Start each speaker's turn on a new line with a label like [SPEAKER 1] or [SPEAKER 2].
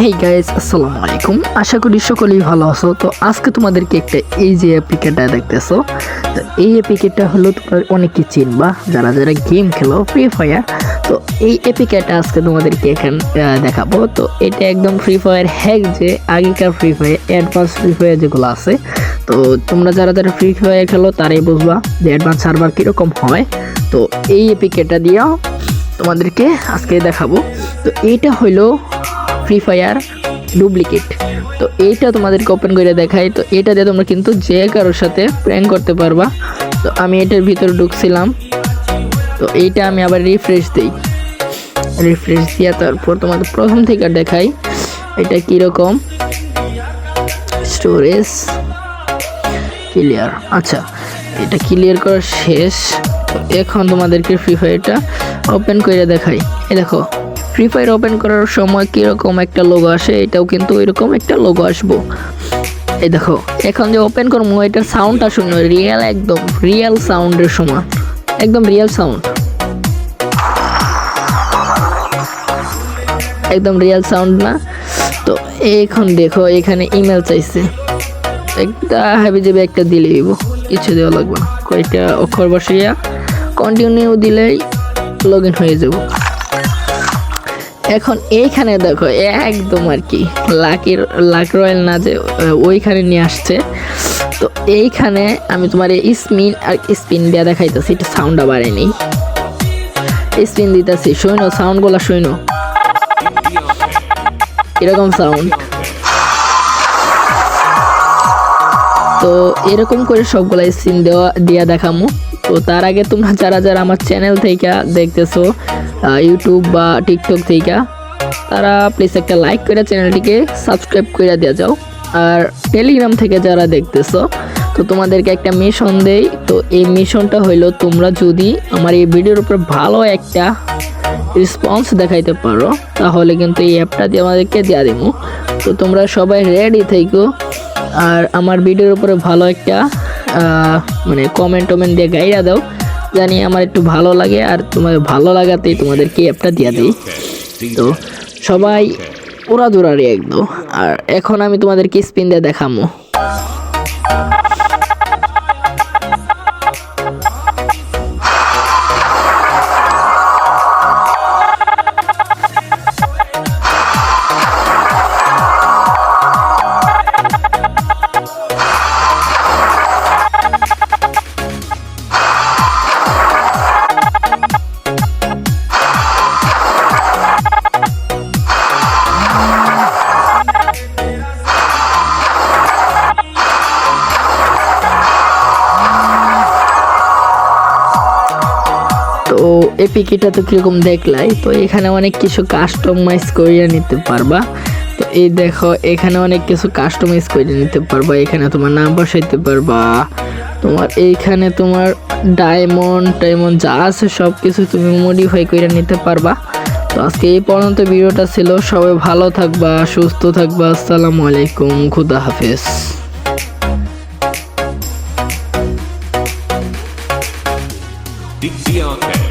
[SPEAKER 1] Hey guys আসসালামু আলাইকুম। আশা করি সকলেই ভালো আছো। তো আজকে তোমাদেরকে একটা এই যে অ্যাপ্লিকেটটা দেখতেছো, তো এই অ্যাপ্লিকেটটা হলো তোমরা অনেকে চিনবা। যারা যারা গেম খেলো ফ্রি ফায়ার তো এই অ্যাপ্লিকেটটা আজকে তোমাদেরকে এখানে দেখাবো। তো এটা একদম ফ্রি ফায়ার হ্যাক যে আগেকার free fire advance free fire যেগুলো আছে। তো তোমরা যারা যারা ফ্রি ফায়ার খেলো, তারাই বুঝবা যে অ্যাডভান্স সার্ভার কীরকম হয়। তো এই অ্যাপ্লিকেটটা দিয়েও তোমাদেরকে আজকে দেখাবো। তো এইটা হলো ফ্রি ফায়ার ডুপ্লিকেট তো এইটা তোমাদেরকে ওপেন করে দেখাই। তো এটা দিয়ে তোমরা কিন্তু যে কারোর সাথে প্র্যাঙ্ক করতে পারবা। তো আমি এটার ভিতরে ঢুকছিলাম। তো এইটা আমি আবার রিফ্রেশ দিই। রিফ্রেশ দিয়ে তারপর তোমাদের প্রথম থেকে দেখাই। এটা কীরকম? স্টোরেজ ক্লিয়ার আচ্ছা এটা ক্লিয়ার করা শেষ। এখন তোমাদেরকে ফ্রি ফায়ারটা ওপেন করে দেখাই। এই দেখো ফ্রি ফায়ার ওপেন করার সময় কীরকম একটা লোগো আসে, এটাও কিন্তু এরকম একটা লোগো আসব। এই দেখো, এখন যে ওপেন করব, এটার সাউন্ডটা শুনো রিয়েল একদম রিয়েল সাউন্ডের সমান একদম রিয়েল সাউন্ড একদম রিয়েল সাউন্ড না। তো এখন দেখো, এখানে ইমেল চাইছে। একটা হাবি যাবে একটা দিলে দিব কিছু দেওয়া লাগবে না। কয়টা অক্ষর বসিয়া কন্টিনিউ দিলেই লগ ইন হয়ে যাব। এখন এইখানে দেখো, একদম আর কি লাকির লাক রয়্যাল না যে ওইখানে নিয়ে আসছে। তো এইখানে আমি তোমার স্পিন, আর স্পিন দেওয়া দেখাইতেছি, এটা সাউন্ডটা বাড়ে নেই। স্পিন দিতেছি, শুনো সাউন্ডগুলো শুনো। এরকম সাউন্ড তো এরকম করে সবগুলা স্পিন দেওয়া, দিয়া দেখামু। তো তার আগে তোমরা যারা যারা আমার চ্যানেল থেকে দেখতেছো ইউটিউব বা টিকটক থেকে তারা প্লিজ একটা লাইক করে চ্যানেলটিকে সাবস্ক্রাইব করে দেওয়া যাও। আর টেলিগ্রাম থেকে যারা দেখতেছো, তো তোমাদেরকে একটা মিশন দেই। তো এই মিশনটা হইল তোমরা যদি আমার এই ভিডিওর উপর ভালো একটা রেসপন্স দেখাইতে পারো, তাহলে কিন্তু এই অ্যাপটা দিয়ে আমাদেরকে দেওয়া দেবো তো তোমরা সবাই রেডি থেকো আর আমার ভিডিওর উপরে ভালো একটা মানে কমেন্ট টমেন্ট দিয়ে গাইড়া দাও। জানি আমার একটু ভালো লাগে আর তোমার ভালো লাগাতেই তোমাদেরকে অ্যাপটা দিয়ে দিই। তো সবাই ওরা দৌড়ারি একদম। আর এখন আমি তোমাদেরকে স্পিন দিয়ে দেখামো। তো এপিকিটা তো কীরকম দেখলাই? তো এখানে অনেক কিছু কাস্টমাইজ করিয়ে নিতে পারবা। তো এই দেখো, এখানে অনেক কিছু কাস্টমাইজ করে নিতে পারবা। এখানে তোমার নাম বসাইতে পারবা। তোমার এইখানে তোমার ডায়মন্ড টাইমন্ড যা আছে সব কিছু তুমি মডিফাই করে নিতে পারবা। তো আজকে এই পর্যন্ত ভিডিওটা ছিল। সবাই ভালো থাকবা, সুস্থ থাকবা। আসসালামু আলাইকুম। খুদা হাফেজ।
[SPEAKER 2] Dion.